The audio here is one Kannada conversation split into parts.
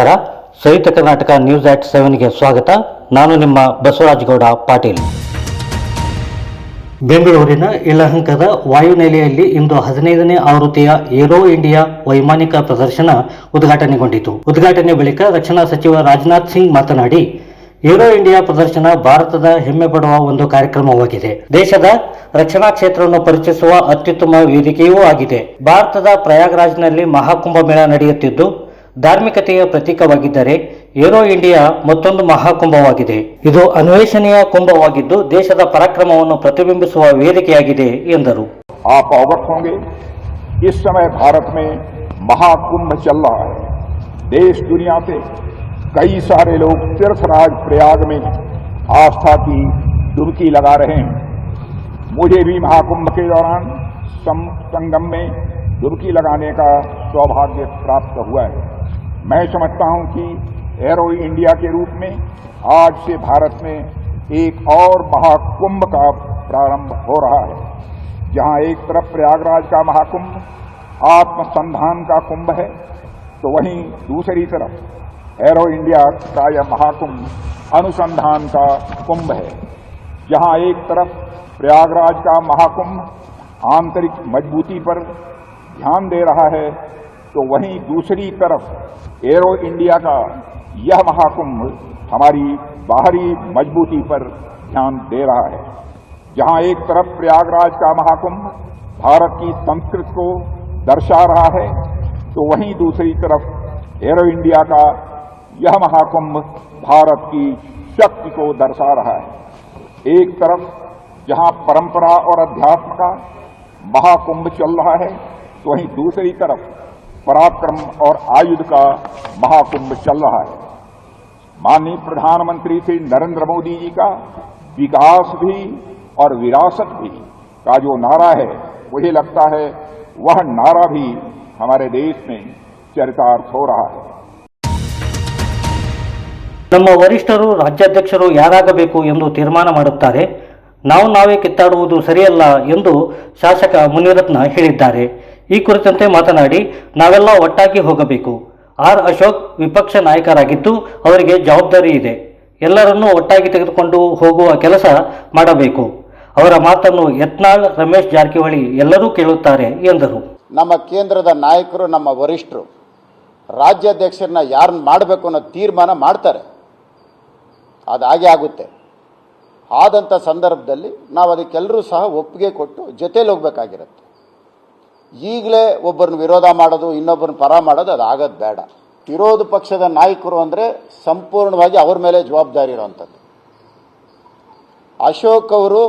ನಮಸ್ಕಾರ. ಕರ್ನಾಟಕ ನ್ಯೂಸ್ ಆಟ್ ಸೆವೆನ್ಗೆ ಸ್ವಾಗತ. ನಾನು ನಿಮ್ಮ ಬಸವರಾಜಗೌಡ ಪಾಟೀಲ್. ಬೆಂಗಳೂರಿನ ಯಲಹಂಕದ ವಾಯುನೆಲೆಯಲ್ಲಿ ಇಂದು ಹದಿನೈದನೇ ಆವೃತ್ತಿಯ ಏರೋ ಇಂಡಿಯಾ ವೈಮಾನಿಕ ಪ್ರದರ್ಶನ ಉದ್ಘಾಟನೆಗೊಂಡಿತು. ಉದ್ಘಾಟನೆ ಬಳಿಕ ರಕ್ಷಣಾ ಸಚಿವ ರಾಜನಾಥ್ ಸಿಂಗ್ ಮಾತನಾಡಿ, ಏರೋ ಇಂಡಿಯಾ ಪ್ರದರ್ಶನ ಭಾರತದ ಹೆಮ್ಮೆ ಪಡುವ ಒಂದು ಕಾರ್ಯಕ್ರಮವಾಗಿದೆ. ದೇಶದ ರಕ್ಷಣಾ ಕ್ಷೇತ್ರವನ್ನು ಪರಿಚಯಿಸುವ ಅತ್ಯುತ್ತಮ ವೇದಿಕೆಯೂ ಆಗಿದೆ. ಭಾರತದ ಪ್ರಯಾಗ್ರಾಜ್ನಲ್ಲಿ ಮಹಾಕುಂಭ ಮೇಳ ನಡೆಯುತ್ತಿದ್ದು ಧಾರ್ಮಿಕತೆಯ ಪ್ರತೀಕವಾಗಿದ್ದರೆ ಏರೋ ಇಂಡಿಯಾ ಮತ್ತೊಂದು ಮಹಾಕುಂಭವಾಗಿದೆ ಇದು ಅನ್ವೇಷಣೆಯ ಕುಂಭವಾಗಿದ್ದು ದೇಶದ ಪರಾಕ್ರಮವನ್ನು ಪ್ರತಿಬಿಂಬಿಸುವ ವೇದಿಕೆಯಾಗಿದೆ ಎಂದರು आप अवगत होंगे इस समय भारत में महाकुंभ चल रहा है देश दुनिया से कई सारे लोग तीर्थराज प्रयाग में आस्था की डुबकी लगा रहे हैं मुझे भी महाकुंभ के दौरान सम संगम में डुबकी लगाने का सौभाग्य प्राप्त हुआ है मैं समझता हूँ कि एरो इंडिया के रूप में आज से भारत में एक और महाकुंभ का प्रारंभ हो रहा है, जहाँ एक तरफ़ प्रयागराज का महाकुंभ, आत्मसंधान का कुंभ है तो वहीं दूसरी तरफ़ एरो इंडिया का यह महाकुंभ अनुसंधान का कुंभ है, जहाँ एक तरफ़ प्रयागराज का महाकुंभ आंतरिक मजबूती पर ध्यान दे रहा है तो वहीं दूसरी तरफ़ एरो इंडिया का यह महाकुंभ हमारी बाहरी मजबूती पर ध्यान दे रहा है। जहाँ एक तरफ़ प्रयागराज का महाकुंभ भारत की संस्कृति को दर्शा रहा है तो वहीं दूसरी तरफ़ एरो इंडिया का यह महाकुंभ भारत की शक्ति को दर्शा रहा है। एक तरफ़ जहाँ परंपरा और अध्यात्म का महाकुंभ चल रहा है तो वहीं दूसरी तरफ़ पराक्रम और आयुध का महाकुंभ चल रहा है माननीय प्रधानमंत्री श्री नरेंद्र मोदी जी का विकास भी और विरासत भी का जो नारा है मुझे लगता है वह नारा भी हमारे देश में चरितार्थ हो रहा है ನಮ್ಮ ವರಿಷ್ಠರು ರಾಜ್ಯಾಧ್ಯಕ್ಷರು ಯಾರಾಗಬೇಕು ಎಂದು ತೀರ್ಮಾನ ಮಾಡುತ್ತಾರೆ ನಾವು ನಾವೇ ಕಿತ್ತಾಡುವುದು ಸರಿಯಲ್ಲ ಎಂದು ಶಾಸಕ ಮುನಿರತ್ನ ಹೇಳಿದ್ದಾರೆ ಈ ಕುರಿತಂತೆ ಮಾತನಾಡಿ, ನಾವೆಲ್ಲ ಒಟ್ಟಾಗಿ ಹೋಗಬೇಕು. ಆರ್ ಅಶೋಕ್ ವಿಪಕ್ಷ ನಾಯಕರಾಗಿದ್ದು ಅವರಿಗೆ ಜವಾಬ್ದಾರಿ ಇದೆ. ಎಲ್ಲರನ್ನೂ ಒಟ್ಟಾಗಿ ತೆಗೆದುಕೊಂಡು ಹೋಗುವ ಕೆಲಸ ಮಾಡಬೇಕು. ಅವರ ಮಾತನ್ನು ಯತ್ನಾಳ್, ರಮೇಶ್ ಜಾರಕಿಹೊಳಿ ಎಲ್ಲರೂ ಕೇಳುತ್ತಾರೆ ಎಂದರು. ನಮ್ಮ ಕೇಂದ್ರದ ನಾಯಕರು, ನಮ್ಮ ವರಿಷ್ಠರು, ರಾಜ್ಯಾಧ್ಯಕ್ಷರನ್ನ ಯಾರನ್ನ ಮಾಡಬೇಕು ಅನ್ನೋ ತೀರ್ಮಾನ ಮಾಡ್ತಾರೆ. ಅದು ಹಾಗೆ ಆಗುತ್ತೆ. ಆದಂಥ ಸಂದರ್ಭದಲ್ಲಿ ನಾವು ಅದಕ್ಕೆಲ್ಲರೂ ಸಹ ಒಪ್ಪಿಗೆ ಕೊಟ್ಟು ಜೊತೇಲಿ ಹೋಗ್ಬೇಕಾಗಿರುತ್ತೆ. ಈಗಲೇ ಒಬ್ಬರನ್ನ ವಿರೋಧ ಮಾಡೋದು, ಇನ್ನೊಬ್ಬರನ್ನ ಪರ ಮಾಡೋದು ಅದು ಆಗೋದು ಬೇಡ. ವಿರೋಧ ಪಕ್ಷದ ನಾಯಕರು ಅಂದರೆ ಸಂಪೂರ್ಣವಾಗಿ ಅವ್ರ ಮೇಲೆ ಜವಾಬ್ದಾರಿ ಇರೋವಂಥದ್ದು. ಅಶೋಕ್ ಅವರು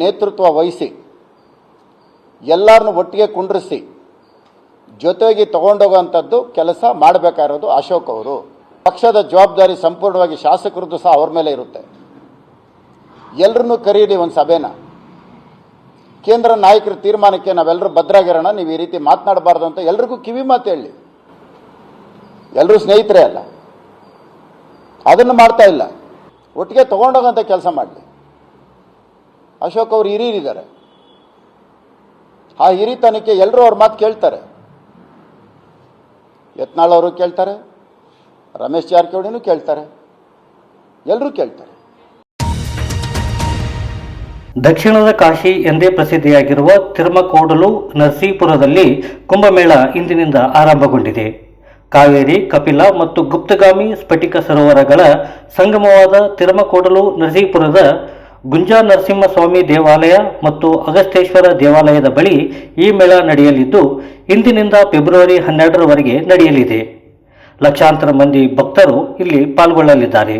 ನೇತೃತ್ವ ವಹಿಸಿ, ಎಲ್ಲರನ್ನು ಒಟ್ಟಿಗೆ ಕುಂಡ್ರಿಸಿ, ಜೊತೆಗೆ ತಗೊಂಡೋಗೋವಂಥದ್ದು ಕೆಲಸ ಮಾಡಬೇಕಾಗಿರೋದು ಅಶೋಕ್ ಅವರು. ಪಕ್ಷದ ಜವಾಬ್ದಾರಿ ಸಂಪೂರ್ಣವಾಗಿ ಶಾಸಕರದ್ದು ಸಹ ಅವ್ರ ಮೇಲೆ ಇರುತ್ತೆ. ಎಲ್ಲರನ್ನೂ ಕರೀಲಿ ಒಂದು ಸಭೆನ. ಕೇಂದ್ರ ನಾಯಕರ ತೀರ್ಮಾನಕ್ಕೆ ನಾವೆಲ್ಲರೂ ಭದ್ರಾಗಿರೋಣ, ನೀವು ಈ ರೀತಿ ಮಾತನಾಡಬಾರ್ದು ಅಂತ ಎಲ್ರಿಗೂ ಕಿವಿ ಮಾತು ಹೇಳಿ. ಎಲ್ಲರೂ ಸ್ನೇಹಿತರೇ ಅಲ್ಲ. ಅದನ್ನು ಮಾಡ್ತಾ ಇಲ್ಲ. ಒಟ್ಟಿಗೆ ತೊಗೊಂಡೋಗಂಥ ಕೆಲಸ ಮಾಡಲಿ. ಅಶೋಕ್ ಅವರು ಹಿರಿಯರಿದ್ದಾರೆ. ಆ ಹಿರಿತನಕ್ಕೆ ಎಲ್ಲರೂ ಅವ್ರ ಮಾತು ಕೇಳ್ತಾರೆ. ಯತ್ನಾಳ್ ಅವರು ಕೇಳ್ತಾರೆ, ರಮೇಶ್ ಜಾರಕಿಹೊಳಿನೂ ಕೇಳ್ತಾರೆ. ಎಲ್ಲರೂ ಕೇಳ್ತಾರೆ. ದಕ್ಷಿಣದ ಕಾಶಿ ಎಂದೇ ಪ್ರಸಿದ್ಧಿಯಾಗಿರುವ ತಿರುಮಕೋಡಲು ನರಸೀಪುರದಲ್ಲಿ ಕುಂಭಮೇಳ ಇಂದಿನಿಂದ ಆರಂಭಗೊಂಡಿದೆ. ಕಾವೇರಿ, ಕಪಿಲ ಮತ್ತು ಗುಪ್ತಗಾಮಿ ಸ್ಫಟಿಕ ಸರೋವರಗಳ ಸಂಗಮವಾದ ತಿರುಮಕೋಡಲು ನರಸೀಪುರದ ಗುಂಜಾ ನರಸಿಂಹಸ್ವಾಮಿ ದೇವಾಲಯ ಮತ್ತು ಅಗಸ್ತೇಶ್ವರ ದೇವಾಲಯದ ಬಳಿ ಈ ಮೇಳ ನಡೆಯಲಿದ್ದು, ಇಂದಿನಿಂದ ಫೆಬ್ರವರಿ ಹನ್ನೆರಡರವರೆಗೆ ನಡೆಯಲಿದೆ. ಲಕ್ಷಾಂತರ ಮಂದಿ ಭಕ್ತರು ಇಲ್ಲಿ ಪಾಲ್ಗೊಳ್ಳಲಿದ್ದಾರೆ.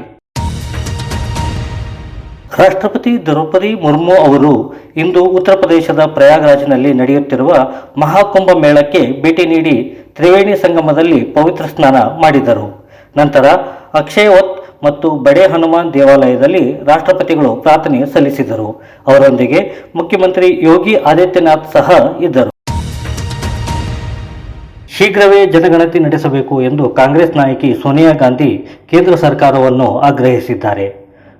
ರಾಷ್ಟ್ರಪತಿ ದ್ರೌಪದಿ ಮುರ್ಮು ಅವರು ಇಂದು ಉತ್ತರ ಪ್ರದೇಶದ ಪ್ರಯಾಗ್ರಾಜ್ನಲ್ಲಿ ನಡೆಯುತ್ತಿರುವ ಮಹಾಕುಂಭ ಮೇಳಕ್ಕೆ ಭೇಟಿ ನೀಡಿ ತ್ರಿವೇಣಿ ಸಂಗಮದಲ್ಲಿ ಪವಿತ್ರ ಸ್ನಾನ ಮಾಡಿದರು. ನಂತರ ಅಕ್ಷಯವತ್ ಮತ್ತು ಬಡೆ ಹನುಮಾನ್ ದೇವಾಲಯದಲ್ಲಿ ರಾಷ್ಟ್ರಪತಿಗಳು ಪ್ರಾರ್ಥನೆ ಸಲ್ಲಿಸಿದರು. ಅವರೊಂದಿಗೆ ಮುಖ್ಯಮಂತ್ರಿ ಯೋಗಿ ಆದಿತ್ಯನಾಥ್ ಸಹ ಇದ್ದರು. ಶೀಘ್ರವೇ ಜನಗಣತಿ ನಡೆಸಬೇಕು ಎಂದು ಕಾಂಗ್ರೆಸ್ ನಾಯಕಿ ಸೋನಿಯಾ ಗಾಂಧಿ ಕೇಂದ್ರ ಸರ್ಕಾರವನ್ನು ಆಗ್ರಹಿಸಿದ್ದಾರೆ.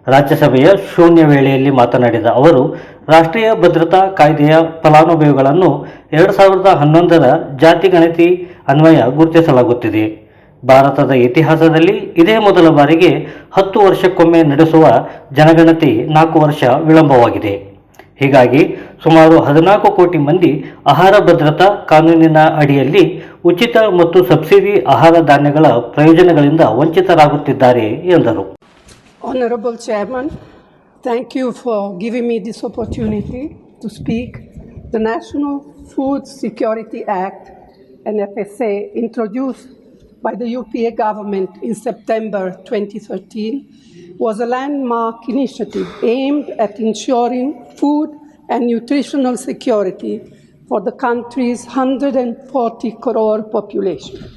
ರಾಜ್ಯಸಭೆಯ ಶೂನ್ಯ ವೇಳೆಯಲ್ಲಿ ಮಾತನಾಡಿದ ಅವರು, ರಾಷ್ಟ್ರೀಯ ಭದ್ರತಾ ಕಾಯ್ದೆಯ ಫಲಾನುಭವಿಗಳನ್ನು ಎರಡು ಸಾವಿರದ ಹನ್ನೊಂದರ ಜಾತಿ ಗಣತಿ ಅನ್ವಯ ಗುರುತಿಸಲಾಗುತ್ತಿದೆ. ಭಾರತದ ಇತಿಹಾಸದಲ್ಲಿ ಇದೇ ಮೊದಲ ಬಾರಿಗೆ ಹತ್ತು ವರ್ಷಕ್ಕೊಮ್ಮೆ ನಡೆಸುವ ಜನಗಣತಿ ನಾಲ್ಕು ವರ್ಷ ವಿಳಂಬವಾಗಿದೆ. ಹೀಗಾಗಿ ಸುಮಾರು ಹದಿನಾಲ್ಕು ಕೋಟಿ ಮಂದಿ ಆಹಾರ ಭದ್ರತಾ ಕಾನೂನಿನ ಅಡಿಯಲ್ಲಿ ಉಚಿತ ಮತ್ತು ಸಬ್ಸಿಡಿ ಆಹಾರ ಧಾನ್ಯಗಳ ಪ್ರಯೋಜನಗಳಿಂದ ವಂಚಿತರಾಗುತ್ತಿದ್ದಾರೆ ಎಂದರು. Honorable Chairman, thank you for giving me this opportunity to speak. The National Food Security Act, NFSA, introduced by the UPA government in September 2013, was a landmark initiative aimed at ensuring food and nutritional security for the country's 140 crore population.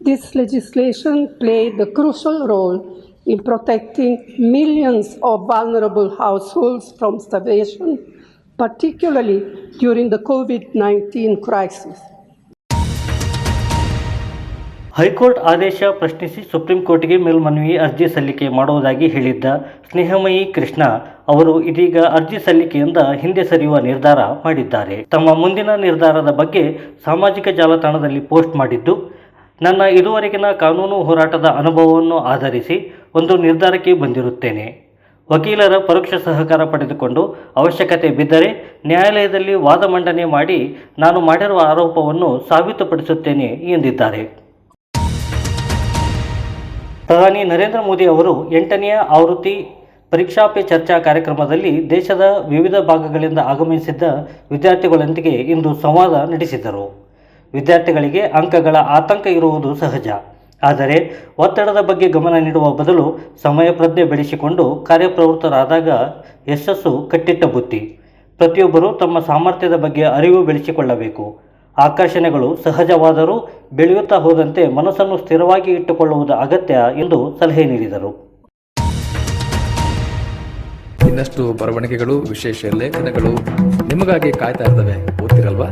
This legislation played a crucial role in protecting millions of vulnerable households from starvation, particularly during the COVID 19 crisis. High court ಆದೇಶ ಪ್ರಶ್ನಿಸಿ ಸುಪ್ರೀಂ ಕೋರ್ಟ್ಗೆ ಮೇಲ್ಮನವಿ ಅರ್ಜಿ ಸಲ್ಲಿಕೆ ಮಾಡುವುದಾಗಿ ಹೇಳಿದ್ದ ಸ್ನೇಹಮಯಿ ಕೃಷ್ಣ ಅವರು ಇದೀಗ ಅರ್ಜಿ ಸಲ್ಲಿಕೆಯಿಂದ ಹಿಂದೆ ಸರಿಯುವ ನಿರ್ಧಾರ ಮಾಡಿದ್ದಾರೆ ತಮ್ಮ ಮುಂದಿನ ನಿರ್ಧಾರದ ಬಗ್ಗೆ ಸಾಮಾಜಿಕ ಜಾಲತಾಣದಲ್ಲಿ ಪೋಸ್ಟ್ ಮಾಡಿದ್ದು ನನ್ನ ಇದುವರೆಗಿನ ಕಾನೂನು ಹೋರಾಟದ ಅನುಭವವನ್ನು ಆಧರಿಸಿ ಒಂದು ನಿರ್ಧಾರಕ್ಕೆ ಬಂದಿರುತ್ತೇನೆ. ವಕೀಲರ ಪರೋಕ್ಷ ಸಹಕಾರ ಪಡೆದುಕೊಂಡು ಅವಶ್ಯಕತೆ ಬಿದ್ದರೆ ನ್ಯಾಯಾಲಯದಲ್ಲಿ ವಾದ ಮಂಡನೆ ಮಾಡಿ ನಾನು ಮಾಡಿರುವ ಆರೋಪವನ್ನು ಸಾಬೀತುಪಡಿಸುತ್ತೇನೆ ಎಂದಿದ್ದಾರೆ. ಪ್ರಧಾನಿ ನರೇಂದ್ರ ಮೋದಿ ಅವರು ಎಂಟನೆಯ ಆವೃತ್ತಿ ಪರೀಕ್ಷಾ ಪೇ ಚರ್ಚಾ ಕಾರ್ಯಕ್ರಮದಲ್ಲಿ ದೇಶದ ವಿವಿಧ ಭಾಗಗಳಿಂದ ಆಗಮಿಸಿದ್ದ ವಿದ್ಯಾರ್ಥಿಗಳೊಂದಿಗೆ ಇಂದು ಸಂವಾದ ನಡೆಸಿದರು. ವಿದ್ಯಾರ್ಥಿಗಳಿಗೆ ಅಂಕಗಳ ಆತಂಕ ಇರುವುದು ಸಹಜ. ಆದರೆ ಒತ್ತಡದ ಬಗ್ಗೆ ಗಮನ ನೀಡುವ ಬದಲು ಸಮಯ ಪ್ರಜ್ಞೆ ಬೆಳೆಸಿಕೊಂಡು ಕಾರ್ಯಪ್ರವೃತ್ತರಾದಾಗ ಯಶಸ್ಸು ಕಟ್ಟಿಟ್ಟ ಬುತ್ತಿ ಪ್ರತಿಯೊಬ್ಬರೂ ತಮ್ಮ ಸಾಮರ್ಥ್ಯದ ಬಗ್ಗೆ ಅರಿವು ಬೆಳೆಸಿಕೊಳ್ಳಬೇಕು. ಆಕರ್ಷಣೆಗಳು ಸಹಜವಾದರೂ ಬೆಳೆಯುತ್ತಾ ಹೋದಂತೆ ಮನಸ್ಸನ್ನು ಸ್ಥಿರವಾಗಿ ಇಟ್ಟುಕೊಳ್ಳುವುದು ಅಗತ್ಯ ಎಂದು ಸಲಹೆ ನೀಡಿದರು. ಇನ್ನಷ್ಟು ಬರವಣಿಗೆಗಳು, ವಿಶೇಷ ಲೇಖನಗಳು ನಿಮಗಾಗಿ ಕಾಯ್ತಾ ಇರ್ತವೆ. ಓದ್ತಿರಲ್ವಾ?